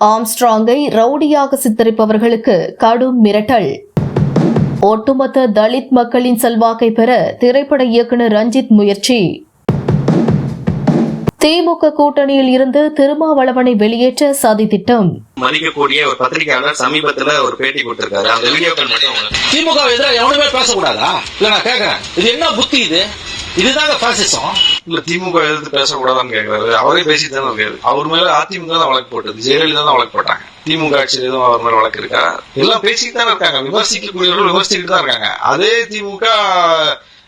ஆம்ஸ்ட்ராங்கை ரவுடியாக சித்தரிப்பவர்களுக்கு கடும் மிரட்டல். ஒட்டுமொத்த தலித் மக்களின் செல்வாக்கை பெற திரைப்பட இயக்குனர் ரஞ்சித் முயற்சி. திமுக கூட்டணியில் இருந்து திருமாவளவனை வெளியேற்ற சதி திட்டம். மதிக்கக்கூடிய ஒரு பத்திரிகையாளர் சமீபத்துல ஒரு பேட்டி கொடுத்திருக்காரு. அந்த வீடியோக்கள் மட்டும் உங்களுக்கு. திமுக எதிராக எவனுமே பேசக்கூடாதா? இல்ல நான் கேக்குறேன். இது என்ன புத்தி இது? இதுதாங்க பாசிசம் இல்ல திமுக எதிர்த்து பேசக்கூடாதான்னு கேட்கறாரு அவரே பேசிட்டு தானே இருக்காரு. அவர் மேல அதிமுக தான் வழக்கு போட்டது. ஜெயலலிதா தான் வழக்கு போட்டாங்க. திமுக ஆட்சியில் எதுவும் அவர் மேல வழக்கு இருக்கா? எல்லாம் பேசிட்டு தான் இருக்காங்க. விமர்சிக்கக்கூடியவர்கள் விமர்சிக்கிட்டு தான் இருக்காங்க. அதே திமுக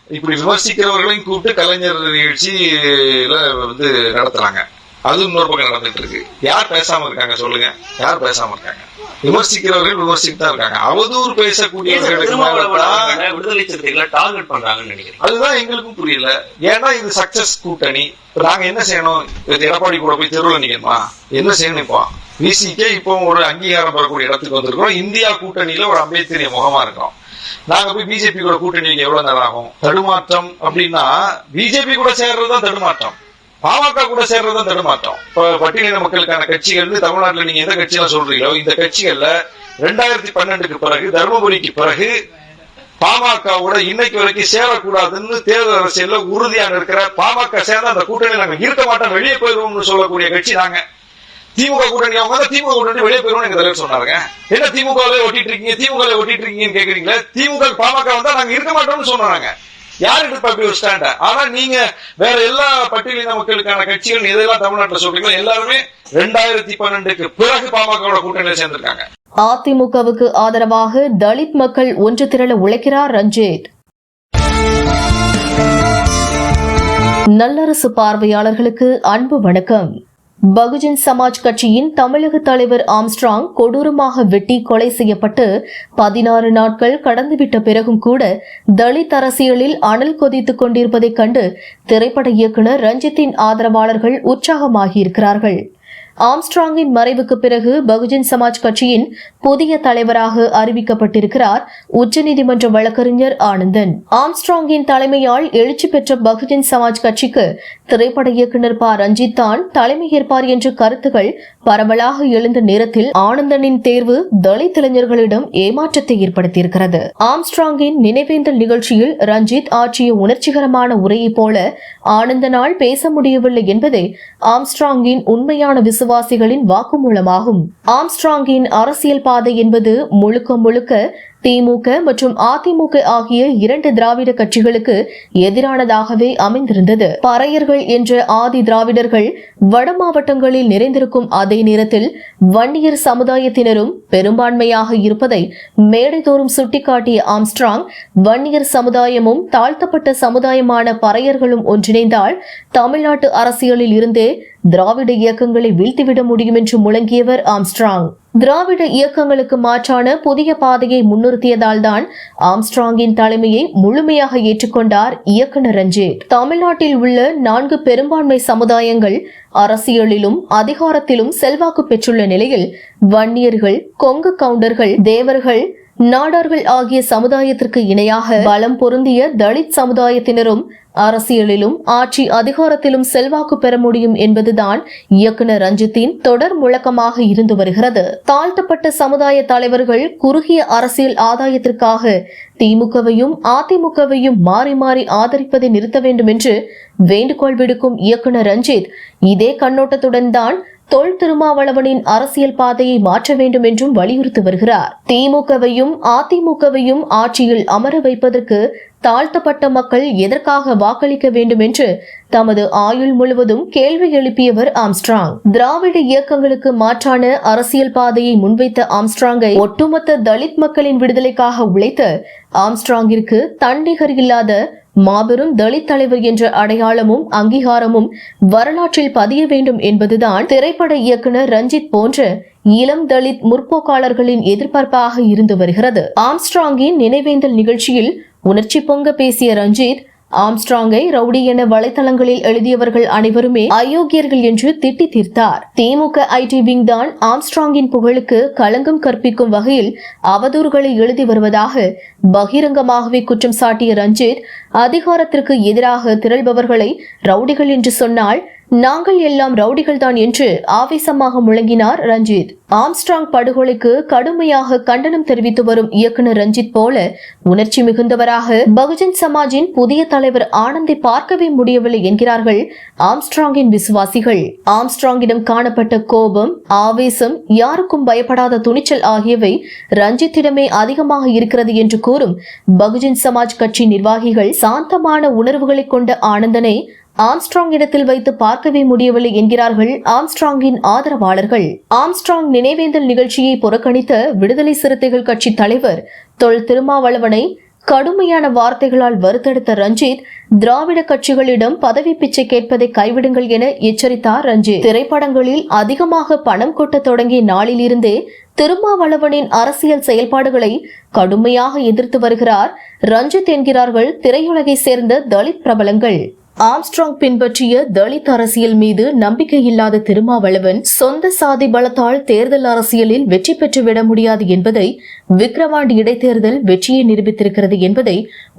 இப்படி விமர்சிக்கிறவர்களையும் கூப்பிட்டு கலைஞர் நிகழ்ச்சியில வந்து நடத்துறாங்க. அது இன்னொரு பக்கம் நடந்துட்டு இருக்கு யார் பேசாம இருக்காங்க சொல்லுங்க. யார் பேசாம இருக்காங்க? விமர்சிக்கிறவர்கள் விமர்சிக்கிட்டு தான் இருக்காங்க அவதூறு பேசக்கூடியவர்களுக்கு அதுதான் எங்களுக்கும் புரியல. ஏன்னா இது சக்சஸ் கூட்டணி. நாங்க என்ன செய்யணும்? எடப்பாடி கூட போய் தெருவில் நிக்கணுமா? என்ன செய்யணும் இப்போ? விசிக்கே இப்போ ஒரு அங்கீகாரம் பெறக்கூடிய இடத்துக்கு வந்திருக்கிறோம். இந்தியா கூட்டணியில ஒரு அம்பேத்கரிய முகமா இருக்கோம். நாங்க போய் பிஜேபி கூட கூட்டணி எவ்வளவு நேரம் ஆகும்? தடுமாற்றம் அப்படின்னா பிஜேபி கூட சேர்றதுதான் தடுமாற்றம். பாமக கூட சேர்றதுதான் தடுமாற்றம். இப்ப பட்டியலின மக்களுக்கான கட்சிகள் தமிழ்நாட்டுல நீங்க எந்த கட்சியெல்லாம் சொல்றீங்களோ இந்த கட்சிகள்ல ரெண்டாயிரத்தி பன்னெண்டுக்கு பிறகு தருமபுரிக்கு பிறகு பாமகவோட இன்னைக்கு வரைக்கும் சேரக்கூடாதுன்னு தேர்தல் அரசியல்ல உறுதியாக இருக்கிற பாமக சேர்ந்த அந்த கூட்டணி நாங்க இருக்க மாட்டோம் வெளியே போயிருவோம்னு சொல்லக்கூடிய கட்சி நாங்க. திமுக கூட்டணி அவங்க திமுக கூட்டணி வெளியே போயிருவோம் எங்க தலைவர் சொன்னாருங்க. என்ன திமுக ஒட்டிட்டு இருக்கீங்க திமுக ஒட்டிட்டு இருக்கீங்கன்னு கேக்குறீங்களா திமுக பாமக வந்தா நாங்க இருக்க மாட்டோம்னு சொன்னாங்க. யார் எடுப்பா ஸ்டாண்ட ஆனா நீங்க வேற எல்லா பட்டியலின மக்களுக்கான கட்சிகள் இதெல்லாம் தமிழ்நாட்டில் சொல்றீங்களா? எல்லாருமே ரெண்டாயிரத்தி பன்னெண்டுக்கு பிறகு பாமக கூட்டணியில சேர்ந்திருக்காங்க. அதிமுகவுக்கு ஆதரவாக தலித் மக்கள் ஒன்று திரள உழைக்கிறார் ரஞ்சித். நல்லரசு பார்வையாளர்களுக்கு அன்பு வணக்கம். பகுஜன் சமாஜ் கட்சியின் தமிழக தலைவர் ஆம்ஸ்ட்ராங் கொடூரமாக வெட்டி கொலை செய்யப்பட்டு பதினாறு நாட்கள் கடந்துவிட்ட பிறகும் கூட தலித் அரசியலில் அனல் கொதித்துக் கொண்டிருப்பதைக் கண்டு திரைப்பட இயக்குனர் ரஞ்சித்தின் ஆதரவாளர்கள் உற்சாகமாகியிருக்கிறார்கள். ஆம்ஸ்ட்ராங்கின் மறைவுக்கு பிறகு பகுஜன் சமாஜ் கட்சியின் புதிய தலைவராக அறிவிக்கப்பட்டிருக்கிறார் உச்சநீதிமன்ற வழக்கறிஞர் ஆனந்தன். ஆம்ஸ்ட்ராங்கின் தலைமையால் எழுச்சி பெற்ற பகுஜன் சமாஜ் கட்சிக்கு திரைப்பட இயக்குனர் ப. ரஞ்சித் தான் தலைமையேற்பார் என்ற கருத்துகள் பரவலாக எழுந்த நேரத்தில் ஆனந்தனின் தேர்வு தலித் இளைஞர்களிடம் ஏமாற்றத்தை ஏற்படுத்தியிருக்கிறது. ஆம்ஸ்ட்ராங்கின் நினைவேந்தல் நிகழ்ச்சியில் ரஞ்சித் ஆற்றிய உணர்ச்சிகரமான உரையைப் போல ஆனந்தனால் பேச முடியவில்லை என்பதே ஆம்ஸ்ட்ராங்கின் உண்மையான விசுவாசிகளின் வாக்குமூலமாகும். ஆம்ஸ்ட்ராங்கின் அரசியல் பாதை என்பது முழுக்க முழுக்க திமுக மற்றும் அதிமுக ஆகிய இரண்டு திராவிட கட்சிகளுக்கு எதிரானதாகவே அமைந்திருந்தது. பறையர்கள் என்ற ஆதி திராவிடர்கள் வட மாவட்டங்களில் நிறைந்திருக்கும் அதே நேரத்தில் வன்னியர் சமுதாயத்தினரும் பெரும்பான்மையாக இருப்பதை மேடைதோறும் சுட்டிக்காட்டிய ஆம்ஸ்ட்ராங் வன்னியர் சமுதாயமும் தாழ்த்தப்பட்ட சமுதாயமான பறையர்களும் ஒன்றிணைந்தால் தமிழ்நாட்டு அரசியலில் இருந்தே திராவிட இயக்கங்களை வீழ்த்திவிட முடியும் என்று முழங்கியவர் ஆம்ஸ்ட்ராங். திராவிட இயக்கங்களுக்கு மாற்றான புதிய பாதையை முன்னிறுத்தியதால் தான் ஆம்ஸ்ட்ராங்கின் தலைமையை முழுமையாக ஏற்றுக்கொண்டார் இயக்குனர் ரஞ்சித். தமிழ்நாட்டில் உள்ள நான்கு பெரும்பான்மை சமுதாயங்கள் அரசியலிலும் அதிகாரத்திலும் செல்வாக்கு பெற்றுள்ள நிலையில் வன்னியர்கள் கொங்கு கவுண்டர்கள் தேவர்கள் நாடார்கள் ஆகிய சமுதாயத்திற்கு இணையாக பலம் பொருந்திய தலித் சமுதாயத்தினரும் அரசியலிலும் ஆட்சி அதிகாரத்திலும் செல்வாக்கு பெற முடியும் என்பதுதான் இயக்குனர் ரஞ்சித்தின் தொடர் முழக்கமாக இருந்து வருகிறது. தாழ்த்தப்பட்ட சமுதாய தலைவர்கள் குறுகிய அரசியல் ஆதாயத்திற்காக திமுகவையும் அதிமுகவையும் மாறி மாறி ஆதரிப்பதை நிறுத்த வேண்டும் என்று வேண்டுகோள் விடுக்கும் இயக்குனர் ரஞ்சித் இதே கண்ணோட்டத்துடன் தான் தொல் திருமாவளவனின் அரசியல் பாதையை மாற்ற வேண்டும் என்றும் வலியுறுத்தி வருகிறார். திமுகவையும் அதிமுகவையும் ஆட்சியில் அமர வைப்பதற்கு தாழ்த்தப்பட்ட மக்கள் எதற்காக வாக்களிக்க வேண்டும் என்று தமது ஆயுள் முழுவதும் கேள்வி எழுப்பியவர் ஆம்ஸ்ட்ராங். திராவிட இயக்கங்களுக்கு மாற்றான அரசியல் பாதையை முன்வைத்த ஆம்ஸ்ட்ராங்கை ஒட்டுமொத்த தலித் மக்களின் விடுதலைக்காக உழைத்த ஆம்ஸ்ட்ராங்கிற்கு தன்னிகர் இல்லாத மாபெரும் தலித் தலைவர் என்ற அடையாளமும் அங்கீகாரமும் வரலாற்றில் பதிய வேண்டும் என்பதுதான் திரைப்பட இயக்குனர் ரஞ்சித் போன்ற இளம் தலித் முற்போக்காளர்களின் எதிர்பார்ப்பாக இருந்து வருகிறது. ஆம்ஸ்ட்ராங்கின் நினைவேந்தல் நிகழ்ச்சியில் உணர்ச்சி பொங்க பேசிய ரஞ்சித் ஆம்ஸ்ட்ராங்கை ரவுடி என வலைத்தளங்களில் எழுதியவர்கள் அனைவருமே அயோக்கியர்கள் என்று திட்டி தீர்த்தார். திமுக ஐடி விங் தான் ஆம்ஸ்ட்ராங்கின் புகழுக்கு களங்கம் கற்பிக்கும் வகையில் அவதூறுகளை எழுதி வருவதாக பகிரங்கமாகவே குற்றம் சாட்டிய ரஞ்சித் அதிகாரத்திற்கு எதிராக திரள்பவர்களை ரவுடிகள் என்று சொன்னால் நாங்கள் எல்லாம் ரவுடிகள் தான் என்று ஆவேசமாக முழங்கினார் ரஞ்சித். ஆம்ஸ்ட்ராங் படுகொலைக்கு கடுமையாக கண்டனம் தெரிவித்து வரும் இயக்குனர் ரஞ்சித் போல உணர்ச்சி மிகுந்தவராக பகுஜன் சமாஜின் புதிய தலைவர் ஆனந்தை பார்க்கவே முடியவில்லை என்கிறார்கள் ஆம்ஸ்ட்ராங்கின் விசுவாசிகள். ஆம்ஸ்ட்ராங்கிடம் காணப்பட்ட கோபம் ஆவேசம் யாருக்கும் பயப்படாத துணிச்சல் ஆகியவை ரஞ்சித்திடமே அதிகமாக இருக்கிறது என்று கூறும் பகுஜன் சமாஜ் கட்சி நிர்வாகிகள் சாந்தமான உணர்வுகளை கொண்ட ஆனந்தனை ஆம்ஸ்ட்ராங் இடத்தில் வைத்து பார்க்கவே முடியவில்லை என்கிறார்கள் ஆம்ஸ்ட்ராங்கின் ஆதரவாளர்கள். ஆம்ஸ்ட்ராங் நினைவேந்தல் நிகழ்ச்சியை புறக்கணித்த விடுதலை சிறுத்தைகள் கட்சி தலைவர் தொல் திருமாவளவனை கடுமையான வார்த்தைகளால் வருத்தெடுத்த ரஞ்சித் திராவிட கட்சிகளிடம் பதவி பிச்சை கேட்பதை கைவிடுங்கள் என எச்சரித்தார் ரஞ்சித். திரைப்படங்களில் அதிகமாக பணம் கொட்ட தொடங்கிய நாளிலிருந்தே திருமாவளவனின் அரசியல் செயல்பாடுகளை கடுமையாக எதிர்த்து வருகிறார் ரஞ்சித் என்கிறார்கள் திரையுலகை சேர்ந்த தலித் பிரபலங்கள். ஆம்ஸ்ட்ராங் பின்பற்றிய தலித் அரசியல் மீது நம்பிக்கையில்லாத திருமாவளவன் சொந்த சாதி பலத்தால் தேர்தல் அரசியலில் வெற்றி பெற்றுவிட முடியாது என்பதை விக்ரவாண்டி இடைத்தேர்தல் வெற்றியை நிரூபித்திருக்கிறது என்பதை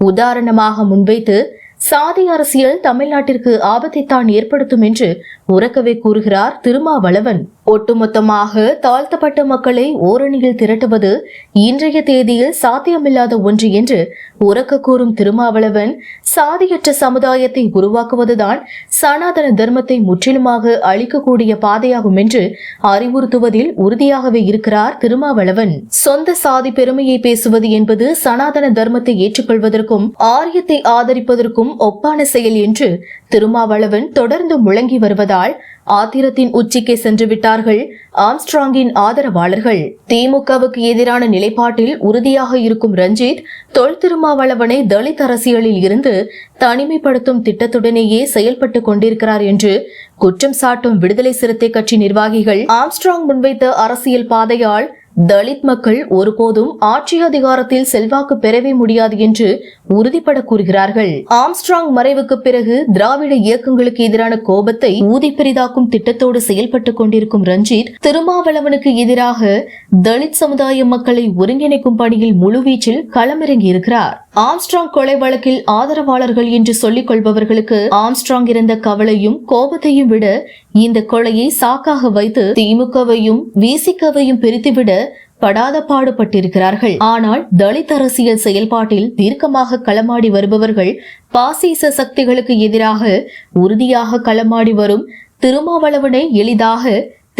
உதாரணமாக முன்வைத்து சாதி அரசியல் தமிழ்நாட்டிற்கு ஆபத்தை தான் ஏற்படுத்தும் என்று உறக்கவே கூறுகிறார் திருமாவளவன். ஒட்டுமொத்தமாக தாழ்த்தப்பட்ட மக்களை ஓரணியில் திரட்டுவது இன்றைய தேதியில் சாத்தியமில்லாத ஒன்று என்று உறக்க கூறும் திருமாவளவன் சாதியற்ற சமுதாயத்தை உருவாக்குவதுதான் சனாதன தர்மத்தை முற்றிலுமாக அழிக்கக்கூடிய பாதையாகும் என்று அறிவுறுத்துவதில் உறுதியாகவே இருக்கிறார் திருமாவளவன். சொந்த சாதி பெருமையை பேசுவது என்பது சனாதன தர்மத்தை ஏற்றுக்கொள்வதற்கும் ஆரியத்தை ஆதரிப்பதற்கும் ஒப்பான செயல் என்று திருமாவளவன் தொடர்ந்து முழங்கி வருவதால் ஆத்திரத்தின் உச்சிக்கு சென்று விட்டார்கள் ஆம்ஸ்ட்ராங்கின் ஆதரவாளர்கள். திமுகவுக்கு எதிரான நிலைப்பாட்டில் உறுதியாக இருக்கும் ரஞ்சித் தொல் திருமாவளவனை தலித் அரசியலில் இருந்து தனிமைப்படுத்தும் திட்டத்துடனேயே செயல்பட்டு கொண்டிருக்கிறார் என்று குற்றம் சாட்டும் விடுதலை சிறுத்தை கட்சி நிர்வாகிகள் ஆம்ஸ்ட்ராங் முன்வைத்த அரசியல் பாதையால் தலித் மக்கள் ஒருபோதும் ஆட்சி அதிகாரத்தில் செல்வாக்கு பெறவே முடியாது என்று உறுதிபட கூறுகிறார்கள். ஆம்ஸ்ட்ராங் மறைவுக்கு பிறகு திராவிட இயக்கங்களுக்கு எதிரான கோபத்தை ஊதி பெரிதாக்கும் திட்டத்தோடு செயல்பட்டுக் கொண்டிருக்கும் ரஞ்சித் திருமாவளவனுக்கு எதிராக தலித் சமுதாய மக்களை ஒருங்கிணைக்கும் பணியில் முழுவீச்சில் களமிறங்கி இருக்கிறார் ஆம்ஸ்ட்ராங் கொலை வழக்கில் ஆதரவாளர்கள் என்று சொல்லிக் கொள்பவர்களுக்கு ஆம்ஸ்ட்ராங் இருந்த கவலையும் கோபத்தையும் விட இந்த கொலையை சாக்காக வைத்து திமுகவையும் விசிகவையும் பிரித்துவிட படாத பாடுபட்டிருக்கிறார்கள். ஆனால் தலித் அரசியல் செயல்பாட்டில் தீர்க்கமாக களமாடி வருபவர்கள் பாசிச சக்திகளுக்கு எதிராக உறுதியாக களமாடி வரும் திருமாவளவனை எளிதாக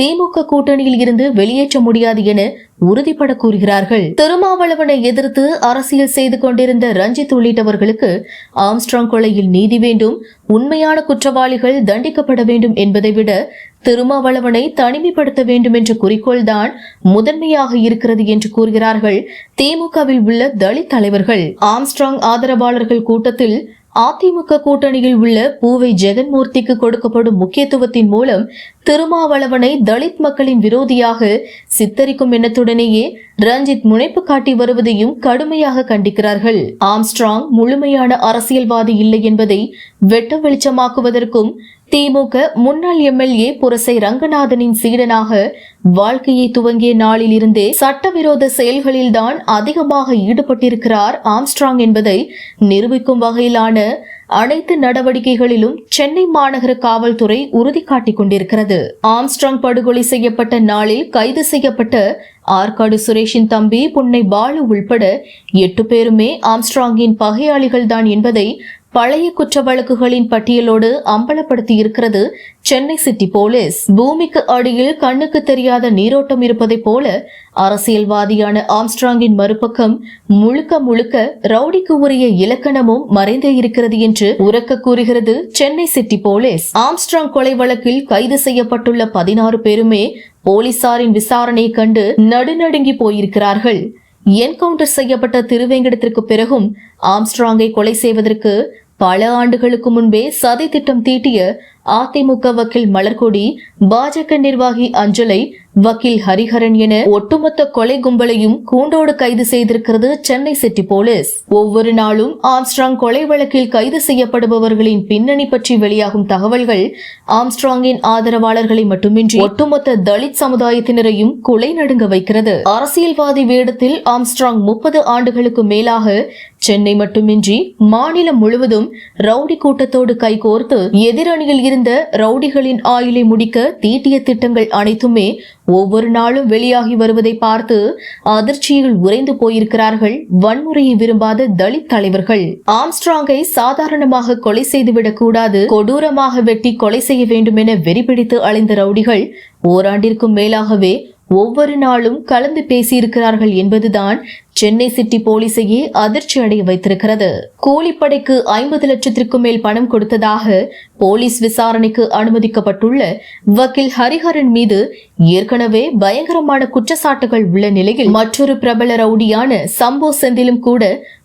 திமுக கூட்டணியில் இருந்து வெளியேற்ற முடியாது என உறுதிபட கூறுகிறார்கள். திருமாவளவனை எதிர்த்து அரசியல் செய்து கொண்டிருந்த ரஞ்சித் உள்ளிட்டவர்களுக்கு ஆம்ஸ்ட்ராங் கொலையில் நீதி வேண்டும் உண்மையான குற்றவாளிகள் தண்டிக்கப்பட வேண்டும் என்பதை விட திருமாவளவனை தனிமைப்படுத்த வேண்டும் என்ற குறிக்கோள்தான் முதன்மையாக இருக்கிறது என்று கூறுகிறார்கள் திமுகவில் உள்ள தலித் தலைவர்கள். ஆம்ஸ்ட்ராங் ஆதரவாளர்கள் கூட்டத்தில் அதிமுக கூட்டணியில் உள்ள பூவை ஜெகன்மூர்த்திக்கு கொடுக்கப்படும் முக்கியத்துவத்தின் மூலம் திருமாவளவனை தலித் மக்களின் விரோதியாக சித்தரிக்கும் எண்ணத்துடனேயே ரஞ்சித் முனைப்பு காட்டி வருவதையும் கடுமையாக கண்டிக்கிறார்கள். ஆம்ஸ்ட்ராங் முழுமையான அரசியல்வாதி இல்லை என்பதை வெட்ட வெளிச்சமாக்குவதற்கும் திமுக முன்னாள் எம்எல்ஏ புரசை ரங்கநாதனின் சீடனாக வாழ்க்கையை துவங்கிய நாளில் இருந்தே சட்டவிரோத செயல்களில்தான் அதிகமாக ஈடுபட்டிருக்கிறார் ஆம்ஸ்ட்ராங் என்பதை நிரூபிக்கும் வகையிலான அனைத்து நடவடிக்கைகளிலும் சென்னை மாநகர காவல்துறை உறுதி காட்டிக் கொண்டிருக்கிறது. ஆம்ஸ்ட்ராங் படுகொலை செய்யப்பட்ட நாளில் கைது செய்யப்பட்ட ஆற்காடு சுரேஷின் தம்பி புன்னை பாலு உள்பட எட்டு பேருமே ஆம்ஸ்ட்ராங்கின் பகையாளிகள்தான் என்பதை பழைய குற்ற வழக்குகளின் பட்டியலோடு அம்பலப்படுத்தி இருக்கிறது சென்னை சிட்டி போலீஸ். பூமிக்கு அடியில் கண்ணுக்கு தெரியாத நீரோட்டம் இருப்பதை போல அரசியல்வாதியான ஆம்ஸ்ட்ராங்கின் மறுபக்கம் முழுக்க முழுக்க ரவுடிக்கு உரிய இலக்கணமும் மறைந்தே இருக்கிறது என்று உரக்க கூறுகிறது சென்னை சிட்டி போலீஸ். ஆம்ஸ்ட்ராங் கொலை வழக்கில் கைது செய்யப்பட்டுள்ள பதினாறு பேருமே போலீசாரின் விசாரணையை கண்டு நடுநடுங்கி போயிருக்கிறார்கள். என்கவுண்டர் செய்யப்பட்ட திருவேங்கடத்திற்கு பிறகும் ஆம்ஸ்ட்ராங்கை கொலை செய்வதற்கு பல ஆண்டுகளுக்கு முன்பே சதி திட்டம் தீட்டிய அதிமுக வக்கீல் மலர்கொடி பாஜக நிர்வாகி அஞ்சலை வக்கீல் ஹரிஹரன் என ஒட்டுமொத்த கொலை கும்பலையும் கூண்டோடு கைது செய்திருக்கிறது சென்னை சிட்டி போலீஸ். ஒவ்வொரு நாளும் ஆம்ஸ்ட்ராங் கொலை வழக்கில் கைது செய்யப்படுபவர்களின் பின்னணி பற்றி வெளியாகும் தகவல்கள் ஆம்ஸ்ட்ராங்கின் ஆதரவாளர்களை மட்டுமின்றி ஒட்டுமொத்த தலித் சமுதாயத்தினரையும் குலை நடுங்க வைக்கிறது. அரசியல்வாதி வேடத்தில் ஆம்ஸ்ட்ராங் முப்பது ஆண்டுகளுக்கு மேலாக சென்னை மட்டுமின்றி மாநிலம் முழுவதும் ரவுடி கூட்டத்தோடு கைகோர்த்து எதிரணியில் இருந்த ரவுடிகளின் ஆயுளை முடிக்க தீட்டிய திட்டங்கள் அனைத்துமே ஒவ்வொரு நாளும் வெளியாகி வருவதை பார்த்து அதிர்ச்சியில் உறைந்து போயிருக்கிறார்கள் வன்முறையை விரும்பாத தலித் தலைவர்கள். ஆம்ஸ்ட்ராங்கை சாதாரணமாக கொலை செய்துவிடக் கூடாது கொடூரமாக வெட்டி கொலை செய்ய வேண்டும் என வெறிபிடித்து அலைந்த ரவுடிகள் ஓராண்டிற்கும் மேலாகவே ஒவ்வொரு நாளும் கலந்து பேசியிருக்கிறார்கள் என்பதுதான் சென்னை சிட்டி போலீசையே அதிர்ச்சி அடைய வைத்திருக்கிறது. கூலிப்படைக்கு ஐம்பது லட்சத்திற்கும் மேல் பணம் கொடுத்ததாக போலீஸ் விசாரணைக்கு அனுமதிக்கப்பட்டுள்ள வக்கீல் ஹரிஹரன் மீது ஏற்கனவே பயங்கரமான குற்றச்சாட்டுகள் உள்ள நிலையில் மற்றொரு பிரபல ரவுடியான சம்போ செந்திலும் கூட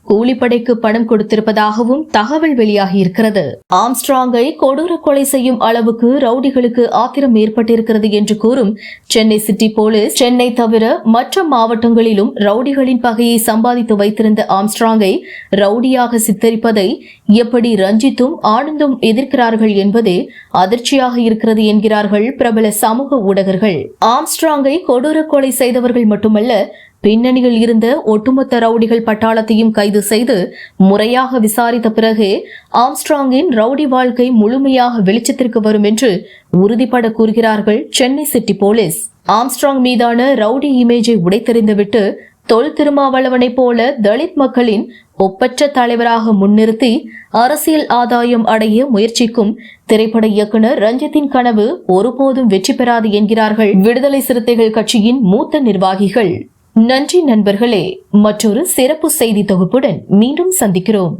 கூலிப்படைக்கு பணம் கொடுத்திருப்பதாகவும் தகவல் வெளியாகியிருக்கிறது. ஆம்ஸ்ட்ராங்கை கொடூர கொலை செய்யும் அளவுக்கு ரவுடிகளுக்கு ஆத்திரம் ஏற்பட்டிருக்கிறது என்று கூறும் சென்னை சிட்டி போலீஸ் சென்னை தவிர மற்ற மாவட்டங்களிலும் ரவுடிகளின் பகையை சம்பாதித்து வைத்திருந்த ஆம்ஸ்ட்ராங்கை ரவுடியாக சித்தரிப்பதை எப்படி ரஞ்சித்தும் ஆனந்தும் எதிர்க்கிறார்கள் என்பதே அதிர்ச்சியாக இருக்கிறது என்கிறார்கள் பிரபல சமூக ஊடகர்கள். ஆம்ஸ்ட்ராங்கை கொடூர கொலை செய்தவர்கள் மட்டுமல்ல பின்னணியில் இருந்த ஒட்டுமொத்த ரவுடிகள் பட்டாளத்தையும் கைது செய்து முறையாக விசாரித்த பிறகே ஆம்ஸ்ட்ராங்கின் ரவுடி வாழ்க்கை முழுமையாக வெளிச்சத்திற்கு வரும் என்று உறுதிபட கூறுகிறார்கள் சென்னை சிட்டி போலீஸ். ஆம்ஸ்ட்ராங் மீதான ரவுடி இமேஜை உடைத்தெறிந்துவிட்டு தொல் திருமாவளவனைப் போல தலித் மக்களின் ஒப்பற்ற தலைவராக முன்னிறுத்தி அரசியல் ஆதாயம் அடைய முயற்சிக்கும் திரைப்பட இயக்குனர் ரஞ்சித்தின் கனவு ஒருபோதும் வெற்றி பெறாது என்கிறார்கள் விடுதலை சிறுத்தைகள் கட்சியின் மூத்த நிர்வாகிகள். நன்றி நண்பர்களே மற்றொரு சிறப்பு செய்தி தொகுப்புடன் மீண்டும் சந்திக்கிறோம்.